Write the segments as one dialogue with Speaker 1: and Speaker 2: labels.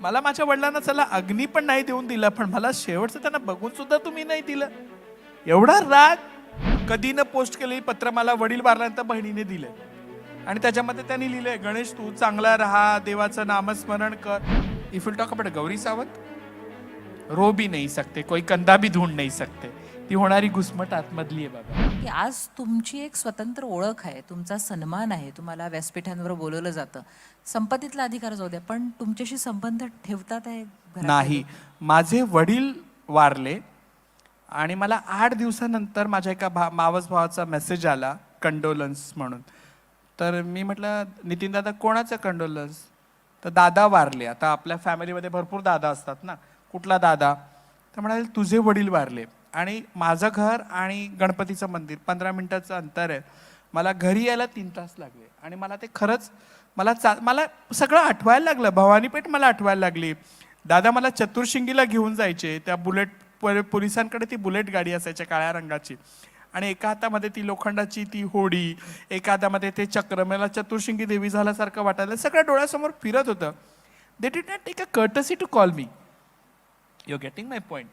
Speaker 1: मला माझ्या वडिलांना चला अग्नी पण नाही देऊन दिला पण मला शेवटचं त्यांना बघून सुद्धा तुम्ही नाही दिलं. एवढा राग कधी न पोस्ट केलेली पत्र मला वडील वारल्यानंतर बहिणीने दिले. आणि त्याच्यामध्ये त्यांनी लिहिलंय गणेश तू चांगला राहा देवाचं नामस्मरण कर. If will talk about Gauri Sawant row भी नहीं सकते कोई कंधा भी ढूंढ नहीं सकते. ती होणारी घुसमट आतमधली आहे बाबा.
Speaker 2: की आज तुमची एक स्वतंत्र ओळख आहे तुमचा सन्मान आहे तुम्हाला व्यासपीठांवर बोलवलं जातं. संपत्तीतला अधिकार जाऊ द्या पण तुमच्याशी संबंध ठेवतात आहे घरातले
Speaker 1: नाही? माझे वडील वारले आणि मला आठ दिवसानंतर माझ्या एका भा मावस भावाचा मेसेज आला कंडोलन्स म्हणून. तर मी म्हटलं नितीन दादा कोणाचं कंडोलन्स तर दादा वारले. आता आपल्या फॅमिलीमध्ये भरपूर दादा असतात ना. कुठला दादा? तर म्हणाले तुझे वडील वारले. आणि माझं घर आणि गणपतीचं मंदिर पंधरा मिनटाचं अंतर आहे. मला घरी यायला तीन तास लागले आणि मला ते खरंच मला चा मला सगळं आठवायला लागलं. भवानीपेठ मला आठवायला लागली. दादा मला चतुर्शिंगीला घेऊन जायचे. त्या बुलेट पोलिसांकडे ती बुलेट गाडी असायच्या काळ्या रंगाची. आणि एका हातामध्ये ती लोखंडाची ती होडी एका हातामध्ये ते चक्र. मला चतुर्शिंगी देवी झाल्यासारखं वाटायला सगळं डोळ्यासमोर फिरत होतं. They did not take a courtesy to call me you getting my point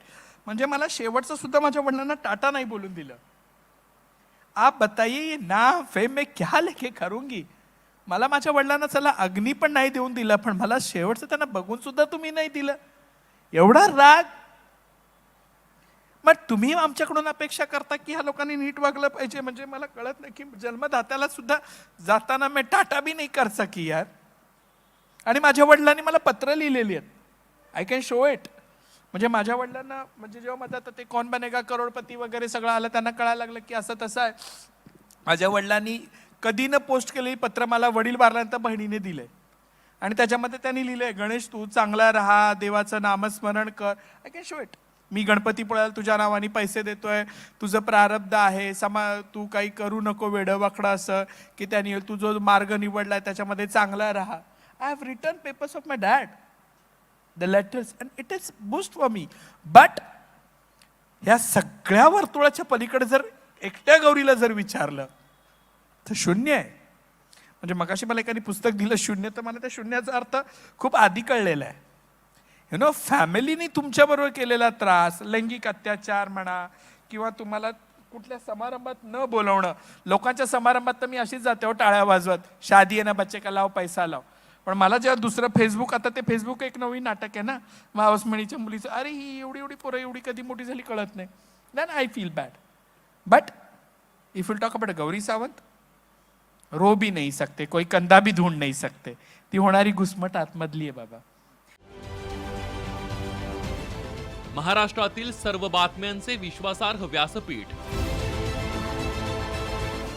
Speaker 1: म्हणजे मला शेवटचं सुद्धा माझ्या वडिलांना टाटा नाही बोलून दिलं. आप बताइए ना फेम मे क्या लेखे करूंगी? मला माझ्या वडिलांना चला अग्नी पण नाही देऊन दिला पण मला शेवटचं त्यांना बघून सुद्धा तुम्ही नाही दिलं. एवढा राग. मग तुम्ही आमच्याकडून अपेक्षा करता की ह्या लोकांनी नीट वागलं पाहिजे? म्हणजे मला कळत नाही की जन्मदात्याला सुद्धा जाताना मी टाटा बी नाही कर सकी यार. आणि माझ्या वडिलांनी मला पत्र लिहिलेली आहेत. आय कॅन शो इट म्हणजे माझ्या वडिलांना म्हणजे जेव्हा माझं आता ते कोण बनेगा करोडपती वगैरे सगळं आलं त्यांना कळायला लागलं की असं तसं आहे. माझ्या वडिलांनी कधी न पोस्ट केलेली पत्र मला वडील बारल्यानंतर बहिणीने दिले. आणि त्याच्यामध्ये त्यांनी लिहिलंय गणेश तू चांगला राहा देवाचं नामस्मरण कर. आय कॅन शो इट मी गणपतीपुळ्याला तुझ्या नावाने पैसे देतोय तुझं प्रारब्ध आहे समा तू काही करू नको वेडं वाकडं असं की त्यांनी तू जो मार्ग आहे त्याच्यामध्ये चांगला राहा. I have return papers of my dad the letters and it is boost for me but ह्या सगळ्या वर्तुळाच्या पलीकडे जर एकट्या गौरीला जर विचारलं तर शून्य आहे. म्हणजे मगाशी मला एकाने पुस्तक दिलं शून्य तर मला त्या शून्याचा अर्थ खूप आधी कळलेला आहे. यु नो फॅमिलीनी तुमच्याबरोबर केलेला त्रास लैंगिक अत्याचार म्हणा किंवा तुम्हाला कुठल्या समारंभात न बोलवणं लोकांच्या समारंभात तर मी अशीच जाते हो टाळ्या वाजवत शादी आहे ना बच्चे का लाव पैसा लाव. पण मला जेव्हा दुसरं फेसबुक आता ते फेसबुक एक नवीन नाटक आहे ना मावसमणीच्या मुलीचं. अरे ही एवढी एवढी पोरं एवढी कधी मोठी झाली कळत नाही. Than I feel bad but if will talk about Gauri Sawant row भी नाही सकते कोई कंदा भी ढूंढ नाही सकते. ती होणारी घुसमट आतमधली आहे बाबा.
Speaker 3: महाराष्ट्रातील सर्व बातम्यांचे विश्वासार्ह व्यासपीठ.